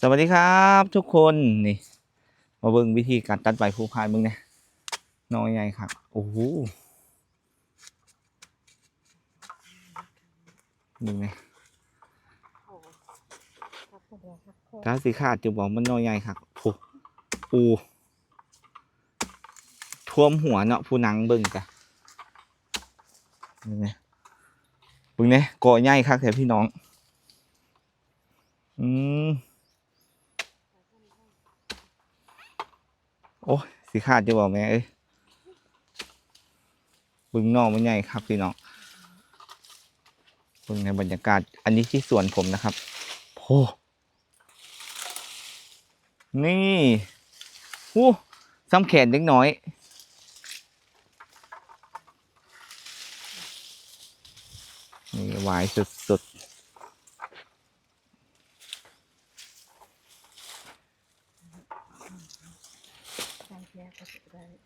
สวัสดีครับทุกคนนี่มาเบิ่งวิธีการตัดใบภูพานมึงเนี่ยน้อยใหญ่ครับโอ้โหมึงเนี่ยครับผมครับผมกาสีขาดจะบอกมันน้อยใหญ่ครับโอ้ปูท่วมหัวเนาะผู้นังเบิ่งกะมึงเนี่ยมึงเนี่ยก่อใหญ่ครับแต่พี่น้อง อืม โอ้ยสีขาดจะบอกแม่เอ้ยบึงนอกมันใหญ่ครับพี่น้องบึงในบรรยากาศ อันนี้ที่สวนผมนะครับโอ้นี่อู้ซ้ำแขนเล็กน้อย นี่หวายสุด Iya, pasti.